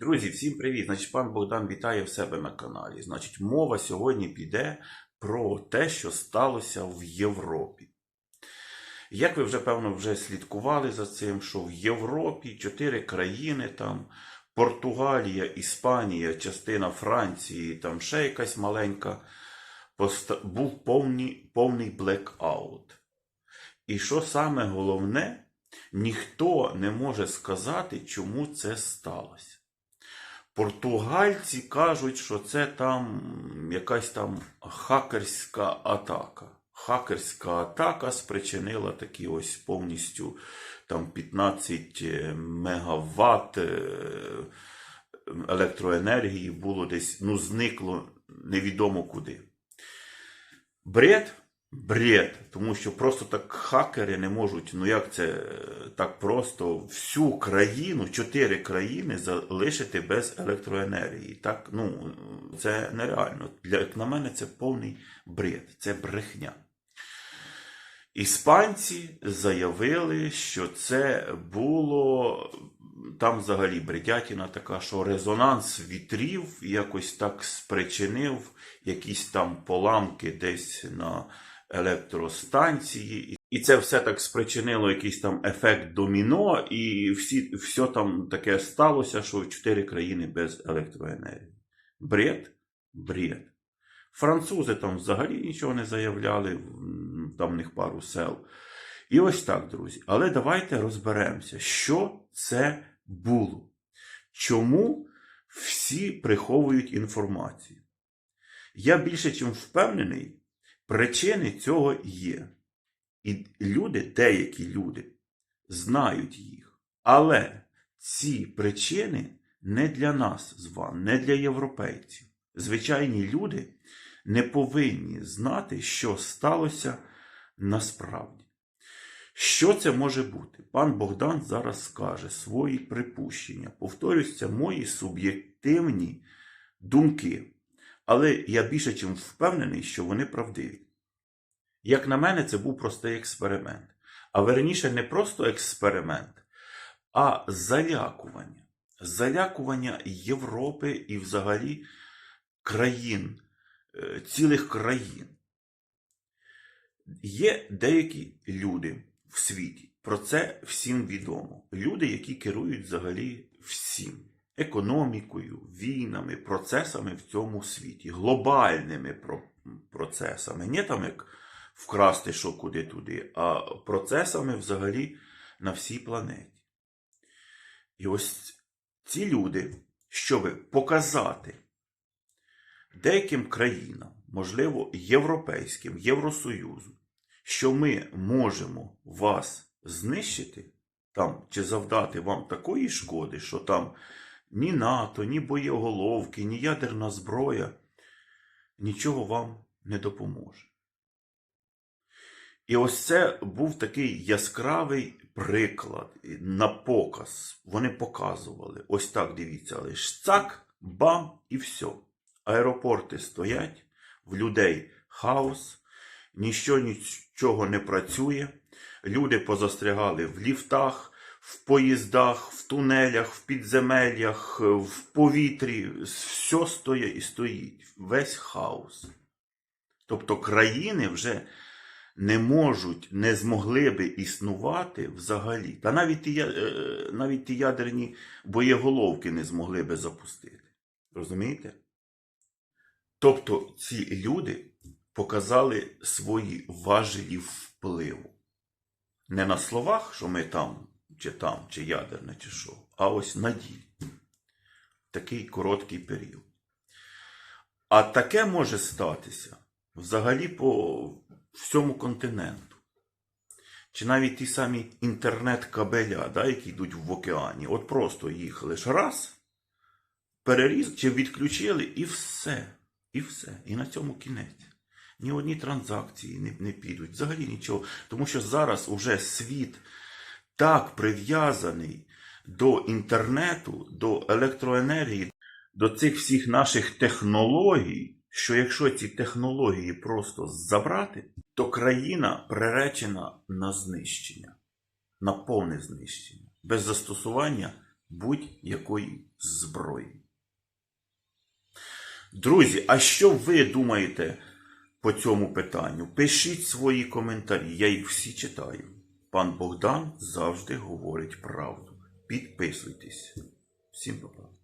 Друзі, всім привіт! Значить, пан Богдан вітає в себе на каналі. Значить, мова сьогодні піде про те, що сталося в Європі. Як ви вже, певно, вже слідкували за цим, що в Європі чотири країни там Португалія, Іспанія, частина Франції, там ще якась маленька, був повний, повний блекаут. І що саме головне, ніхто не може сказати, чому це сталося. Португальці кажуть, що це там якась там хакерська атака. Хакерська атака спричинила такі ось повністю там 15 мегаватт е, електроенергії було десь, ну, зникло невідомо куди. Бред? Бред. Тому що просто так хакери не можуть, ну як це е, так просто, всю країну, чотири країни залишити без електроенергії. Так, ну, це нереально. Для, як на мене, це повний бред, це брехня. Іспанці заявили, що це було там взагалі бредятіна така, що резонанс вітрів якось так спричинив якісь там поламки десь на електростанції. І це все так спричинило якийсь там ефект доміно, і всі, все там таке сталося, що чотири країни без електроенергії. Бред? Бред. Французи там взагалі нічого не заявляли, там в них пару сел. І ось так, друзі. Але давайте розберемося, що це було. Чому всі приховують інформацію? Я більше чим впевнений, причини цього є. І люди, деякі люди, знають їх. Але ці причини не для нас з вами, не для європейців. Звичайні люди не повинні знати, що сталося насправді. Що це може бути? Пан Богдан зараз скаже свої припущення. Повторюсь, мої суб'єктивні думки. Але я більше чим впевнений, що вони правдиві. Як на мене, це був простий експеримент. А верніше, не просто експеримент, а залякування. Залякування Європи і взагалі країн, е, цілих країн. Є деякі люди в світі, про це всім відомо. Люди, які керують взагалі всім економікою, війнами, процесами в цьому світі, глобальними процесами. Не там як вкрасти що куди туди, а процесами взагалі на всій планеті. І ось ці люди, щоб показати деяким країнам, можливо, європейським, Євросоюзу, що ми можемо вас знищити там чи завдати вам такої шкоди, що там ні НАТО, ні боєголовки, ні ядерна зброя нічого вам не допоможе. І ось це був такий яскравий приклад на показ. Вони показували. Ось так дивіться, лиш цак, бам і все. Аеропорти стоять, в людей хаос, ніщо нічого не працює. Люди позастрягали в ліфтах, в поїздах, в тунелях, в підземеллях, в повітрі. Все стоїть і стоїть. Весь хаос. Тобто країни вже не можуть, не змогли би існувати взагалі. Та навіть ті, е, навіть ті ядерні боєголовки не змогли би запустити. Розумієте? Тобто ці люди показали свої важелі впливу. Не на словах, що ми там, чи там, чи ядерне, чи що, а ось на ділі. Такий короткий період. А таке може статися взагалі по всьому континенту. Чи навіть ті самі інтернет-кабеля, да, які йдуть в океані. От просто їх лише раз, переріз чи відключили, і все. І все. І на цьому кінець. Ні одні транзакції не, не підуть, взагалі нічого. Тому що зараз уже світ так прив'язаний до інтернету, до електроенергії, до цих всіх наших технологій, що якщо ці технології просто забрати, то країна приречена на знищення, на повне знищення, без застосування будь-якої зброї. Друзі, а що ви думаєте по цьому питанню? Пишіть свої коментарі, я їх всі читаю. Пан Богдан завжди говорить правду. Підписуйтесь. Всім па-па.